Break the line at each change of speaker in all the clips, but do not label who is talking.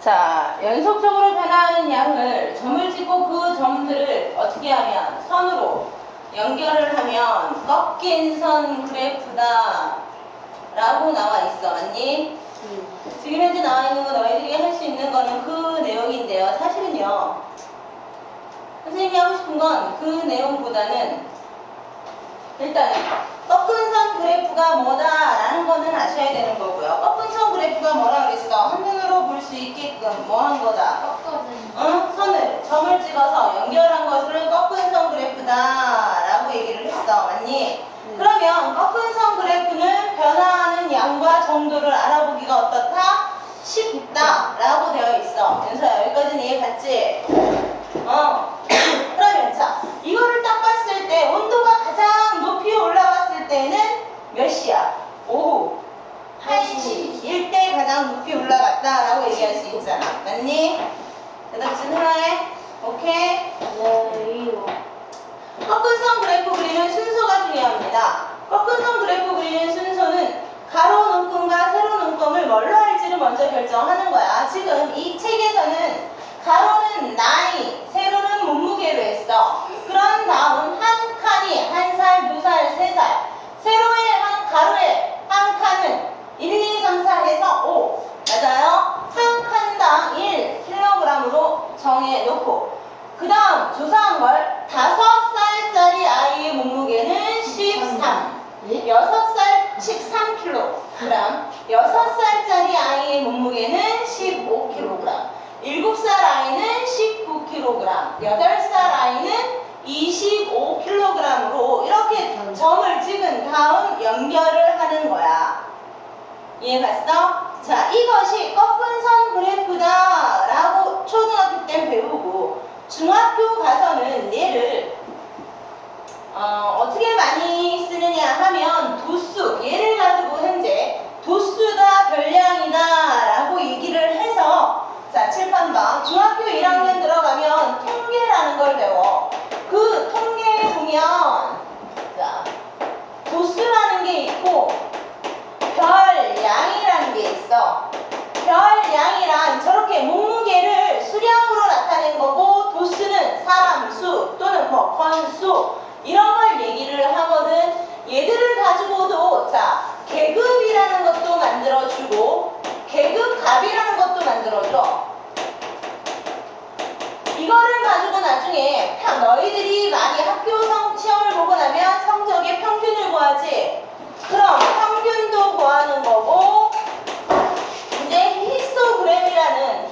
자, 연속적으로 변화하는 양을 점을 찍고 그 점들을 어떻게 하면 선으로 연결을 하면 꺾인 선 그래프다 라고 나와 있어. 맞니? 지금 현재 나와 있는 거 너희들이 할 수 있는 거는 그 내용인데요. 사실은요. 선생님이 하고 싶은 건 그 내용보다는 일단 꺾은 선 그래프가 뭐다라는 거는 아셔야 되는 거고요. 꺾은 선 그래프가 뭐라 그랬어? 한눈으로 볼 수 있게끔 뭐 한 거다?
꺾어진
어? 선을 점을 찍어서 연결한 것을 꺾은 선 그래프다 라고 얘기를 했어. 맞니? 그러면 꺾은 선 그래프는 변화하는 양과 정도를 알아보기가 어떻다? 쉽다 라고 되어 있어. 윤서야 여기까지는 이해 갔지? 어. 그러면 자 이거를 딱 봤을 때 온도가 가장 높이 올라갔을 때는 몇 시야? 오후 1시 일대 가장 높이 올라갔다라고 얘기할 수 있잖아. 맞니? 대답진 하나에 오케이?
네이로
꺾은 선 그래프 그리는 순서가 중요합니다. 꺾은 선 그래프 그리는 순서는 가로 눈금과 세로 눈금을 뭘로 할지를 먼저 결정하는 거야. 지금 이 책에서는 가로는 나이, 세로는 몸무게로 했어. 그런 다음 한 칸이 한 살, 두 살, 세 살. 세로의 한 가로의 한 칸은 1, 2, 3, 4 해서 5. 맞아요? 한 칸당 1kg으로 정해놓고 그 다음 조사한 걸 다섯 살짜리 아이의 몸무게는 13.
예?
여섯 살 13kg. 여섯 살짜리 아이의 몸무게는 15kg. 일곱 살 아이는 19kg. 여덟 살 아이는 25kg으로 이렇게 점을 찍은 다음 연결을 하는 거야. 이해 갔어? 자, 이것이 꺾은 선 그래프다 라고 초등학교 때 배우고 중학교 가서는 얘를 어, 어떻게 많이 쓰느냐 하면 도수, 얘를 가지고 현재 도수가 별량이다 라고 얘기를 칠판방 중학교 1학년 들어가면 통계라는 걸 배워. 그 통계에 보면 자, 도수라는 게 있고 별량이라는 게 있어. 별량이란 저렇게 몸무게를 수량으로 나타낸 거고 도수는 사람 수 또는 뭐 건수 이런 걸 얘기를 하거든. 얘들을 가지고도 자 계급이라는 것도 만들어주고 계급 값이라는 것도 만들어줘. 이거를 가지고 나 중에 평- 너희들이 많이 학교 성, 시험을 보고 나면 성적의 평균을 구하지. 그럼 평균도 구하는 거고 이제 히스토그램이라는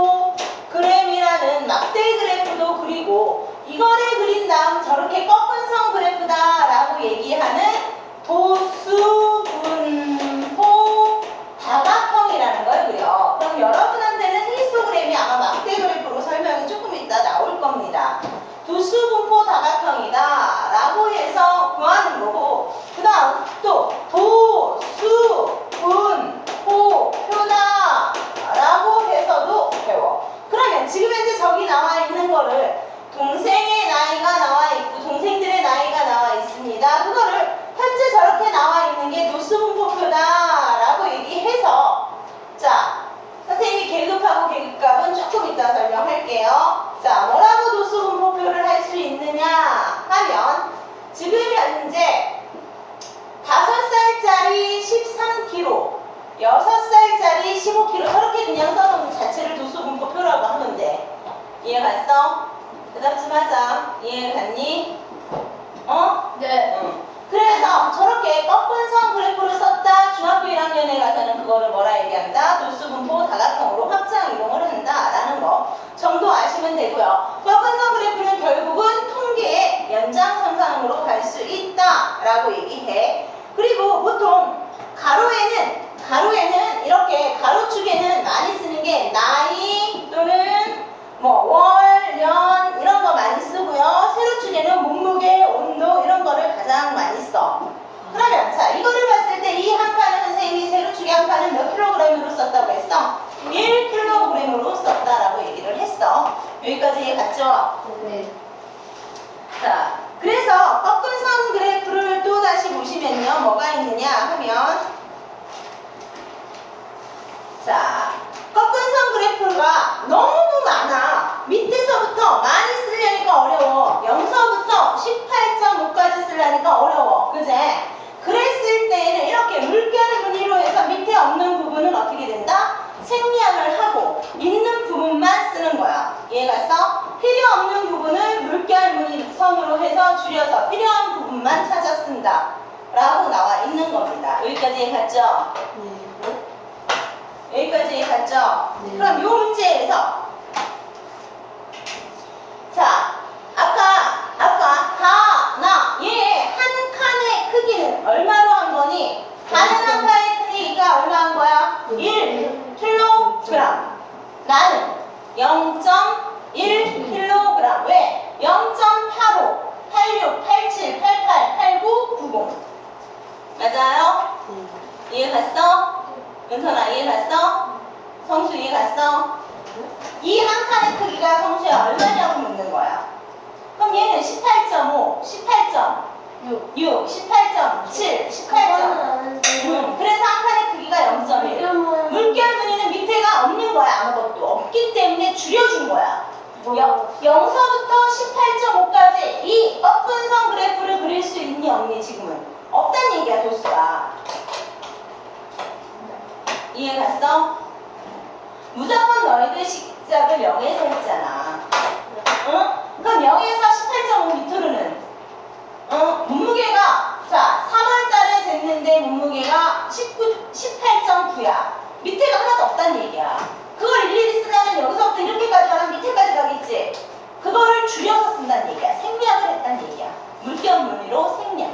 히스토그램이라는 막대 그래프도 그리고 이거를 그린 다음 저렇게 꺾은 선 그래프다라고 얘기하는 도수 분포 다각형이라는 걸 그려. 그럼 여러분한테는 히스토그램이 아마 막대 그래프로 설명이 조금 이따 나올 겁니다. 도수 분포 다각형이다 라고 해서 구하는 거고 그 다음 또 도수 분포 표다 라고 해서도 배워 그러면 지금 현재 저기 나와 있는 거를 동생의 나이가 나와 있고 동생들의 나이가 나와 있습니다 그거를 현재 저렇게 나와 있는 게 도수 분포표다 라고 얘기해서 자 선생님이 계급하고 계급값은 조금 이따 설명할게요. 자, 뭐라고 도수 분포표를 할 수 있느냐 하면 지금 현재 5살짜리 13kg, 6살짜리 15kg 저렇게 그냥 써놓은 자체를 도수 분포표라고 하면 돼. 이해 갔어? 대답 좀 하자. 이해 갔니? 어?
네
응. 그래서 저렇게 꺾은 선 그래프를 썼다. 중학교 1학년에 가서는 그거를 뭐라 얘기한다? 도수 분포 다각형으로 확장 이동을 한다 라는 거 정도 아시면 되고요. 꺾은 선 그래프는 결국은 통계의 연장선상으로 갈 수 있다 라고 얘기해. 그리고 보통 가로에는 가로에는 이렇게 가로축에는 많이 쓰는 게 나이 또는 뭐 월, 년 이런 거 많이 쓰고요. 세로축에는 몸무게, 온도 이런 거를 가장 많이 써. 그러면 자 이거를 봤을 때 이한 칸은 선생님이 세로축의 한 칸은 몇 킬로그램으로 썼다고 했어? 1킬로그램으로 썼다라고 얘기를 했어. 여기까지 갔죠?
네
자, 그래서 꺾은 선 그래프를 또 다시 보시면요. 뭐가 있느냐 하면 자, 꺾은 선 그래프가 너무 많아. 밑에서부터 많이 쓰려니까 어려워. 0서부터 18.5까지 쓰려니까 어려워. 그제? 그랬을 때에는 이렇게 물결 무늬로 해서 밑에 없는 부분은 어떻게 된다? 생략을 하고 있는 부분만 쓰는 거야. 이해갔어? 필요 없는 부분을 물결 무늬 선으로 해서 줄여서 필요한 부분 만 찾아 쓴다. 라고 나와 있는 겁니다. 여기까지 이해갔죠?
네.
여기까지 이해갔죠?
네.
그럼 이 문제에서 자 아까 아까 다나얘 한 칸의 크기는 얼마로 한 거니? 다는 한 칸의 크기가 얼마인 거야? 1 킬로그램 나는 0.1킬로그램 왜? 0.85 86 87 88 89 90 맞아요?
네.
이해 갔어? 은선아 이해 갔어? 성수 이해 갔어? 이 한 칸의 크기가 성수야 얼마냐고 묻는 거야. 그럼 얘는 18.5, 18.6,
6.
18.7, 18. 음, 그래서 한 칸의 크기가 0.1. 물결 무늬는 밑에가 없는 거야 아무것도 없기 때문에 줄여준 거야. 여, 0서부터 18.5까지 이 꺾은 선 그래프를 그릴 수 있니 없니 지금은? 없단 얘기야 도수가. 이해 갔어? 무조건 시작을 0에서 했잖아. 응? 그럼 0에서 18.5 밑으로는 어? 몸무게가 자 3월 달에 됐는데 몸무게가 19, 18.9야. 밑에가 하나도 없단 얘기야. 그걸 일일이 쓰려면 여기서부터 이렇게까지 가면 밑에까지 가겠지. 그거를 줄여서 쓴다는 얘기야. 생략을 했다는 얘기야. 물결 무늬로 생략.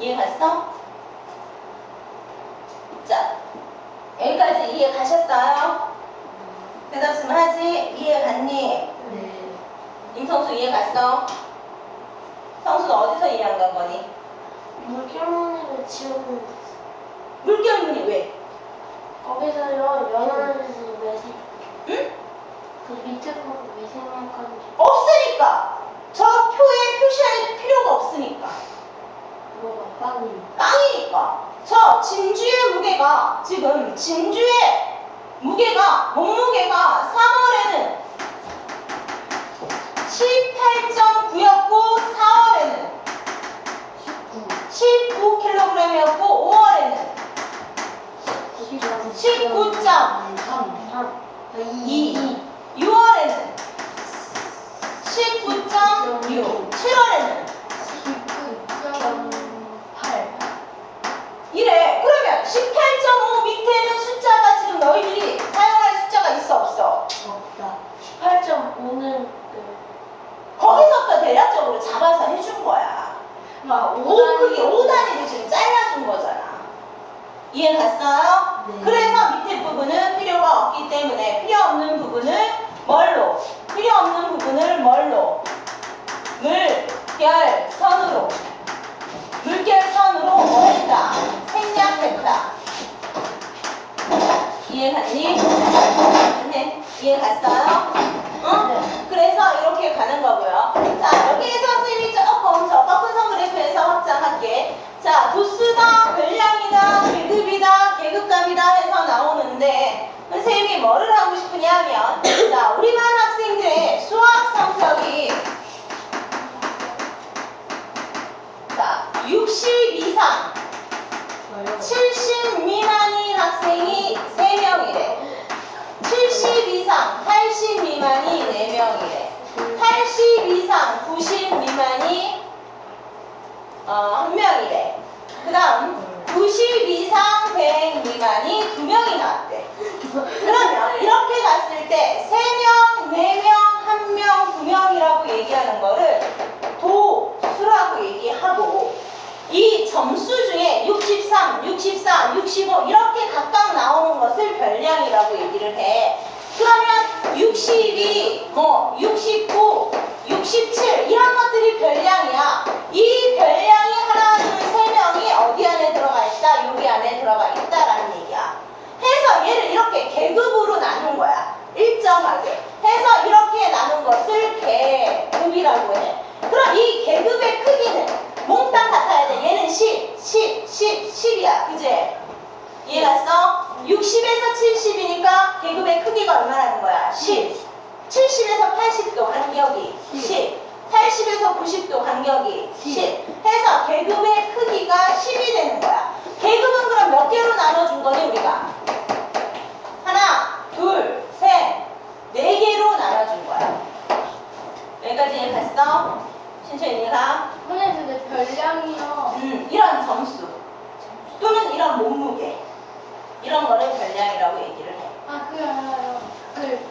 이해 갔어? 자, 여기까지 이해 가셨어요? 대답 좀 하지? 이해 갔니?
네.
임성수 이해 갔어? 성수는 어디서 이해한 건 거니?
물결무늬를 지우면
물결 무늬 왜?
거기서요 연하에서 왜 생?
응?
그 밑에 거왜 생각하는지
없으니까. 저 표에 표시할 필요가 없으니까.
뭐가 빵이
땅이니까. 저 진주의 무게가 지금 진주의 무게가 몸무게가 3월에는 18.9였고 4월에는
19
19kg이었고 5월에는
19.3 3
2, 6월에는 19.6, 7월에는
19.8
이래. 그러면 18.5 밑에는 숫자가 지금 너희들이 사용할 숫자가 있어 없어?
없다 18.5는
거기서부터 대략적으로 잡아서 해준 거야.
아,
5 크기 5단위를 지금 잘라준 거잖아. 이해 갔어요?
네.
그래서 밑에 부분은 필요가 없기 때문에 필요 없는 부분을 뭘로? 필요 없는 부분을 뭘로? 물결 선으로 물결 선으로 뭐 했다? 생략했다. 이해 갔니? 네. 이해 갔어요? 어? 그래서 이렇게 가는 거고요. 자, 여기에서 선생님이 조금 저 꺾은선 그래프에서 확장할게. 자, 도수다, 별량이다, 계급이다, 계급감이다 해서 나오는데 선생님이 뭐를 하고 싶으냐면 자, 우리 반 학생들의 수학 성적이 자, 60 이상 70 미만인 학생이 3명이래. 70 이상 80 미만이 4명이래. 80 이상 90 미만이 어, 1명이래. 그 다음 90 이상 100 미만이 2명이 나왔대. 그러면 이렇게 갔을 때 3명, 4명, 1명, 2명이라고 얘기하는 거를 도수라고 얘기하고 이 점수 중에 63, 64, 65 이렇게 각각 나오는 것을 별량이라고 얘기를 해. 그러면 62, 뭐 69, 67 이런 것들이 별량이야. 이 들어가 있다라는 얘기야. 해서 얘를 이렇게 계급으로 나눈 거야. 일정하게. 해서 이렇게 나눈 것을 계급이라고 해. 그럼 이 계급의 크기는 몽땅 같아야 돼. 얘는 10, 10, 10, 10이야. 그제? 이해갔어? 60에서 70이니까 계급의 크기가 얼마라는 거야? 10. 70에서 80도 간격이 10. 80에서 90도 간격이 10. 해서 계급의 크기가 10이 되는 거야. 계급은 그럼 몇 개로 나눠준 거니 우리가? 하나, 둘, 셋, 네 개로 나눠준 거야. 여기까지 이해갔어? 신천이 이해가?
선생님 근데 별량이요.
음, 이런 점수 또는 이런 몸무게 이런 거를 별량이라고 얘기를 해.
아 그게 아니라요. 그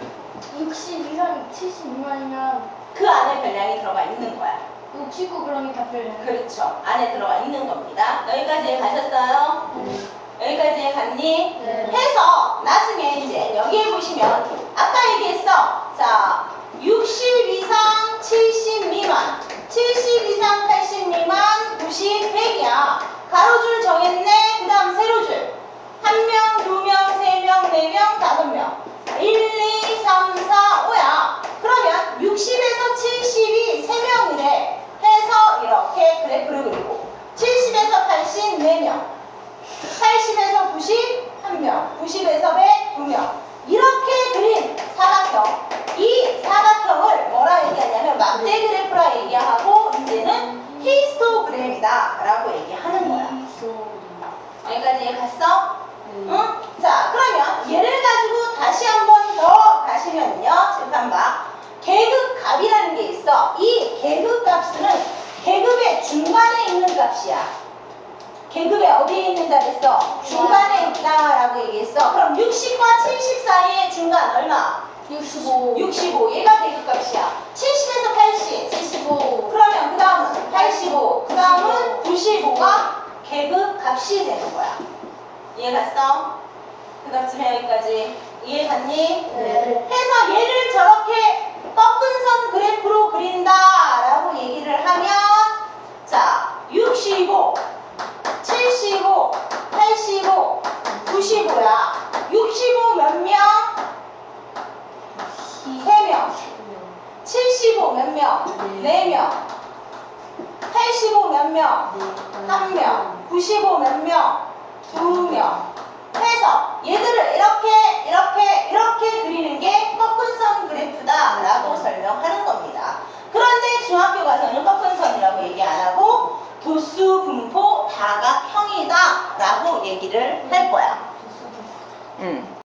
60 이상 70 미만이면
그 안에 별량이 들어가 있는 거야.
69 그러면 다 별량.
그렇죠. 안에 들어가 있는 겁니다. 여기까지 가셨어요? 여기까지 갔니?
네.
해서 나중에 이제 여기에 보시면 아까 얘기했어. 자, 60 이상 70 미만, 70 이상 80 미만, 90, 100이야. 가로줄 정했네. 그 다음 세로줄. 한 명, 두 명, 세 명, 네 명, 다섯 명. 1, 2, 3, 4, 5야. 그러면 60에서 70이 3명이래. 해서 이렇게 그래프를 그리고 70에서 80, 4명. 80에서 90, 1명. 90에서 100, 2명. 이렇게 그린 사각형. 이 사각형을 뭐라 얘기하냐면 막대 그래프라 얘기하고 이제는 히스토그램이다 라고 얘기하는 거야. 여기까지 갔어? 응? 자, 그러면 얘를 가지고 다시 한 번 더 가시면요. 잠깐 봐. 계급 값이라는 게 있어. 이 계급 값은 계급의 중간에 있는 값이야. 계급의 어디에 있는다 그랬어? 중간에 있다라고 얘기했어. 그럼 60과 70 사이의 중간 얼마?
65.
65. 얘가 계급 값이야. 70에서 80.
75.
그러면 그 다음은 85. 그 다음은 95가 계급 값이 되는 거야. 이해 갔어? 그 다음쯤에 여기까지. 이해 갔니?
네.
해서 얘를 저렇게 꺾은 선 그래프로 그린다라고 얘기를 하면 자, 65, 75, 85, 95야. 65 몇 명? 3명. 75 몇 명?
네.
4명. 85 몇 명? 1명. 95 몇 명? 2명. 해서 얘들을 이렇게 이렇게 이렇게 그리는 게 꺾은 선 그래프다 라고 설명하는 겁니다. 그런데 중학교 가서는 꺾은 선이라고 얘기 안 하고 도수 분포 다각형이다 라고 얘기를 할 거야. 음.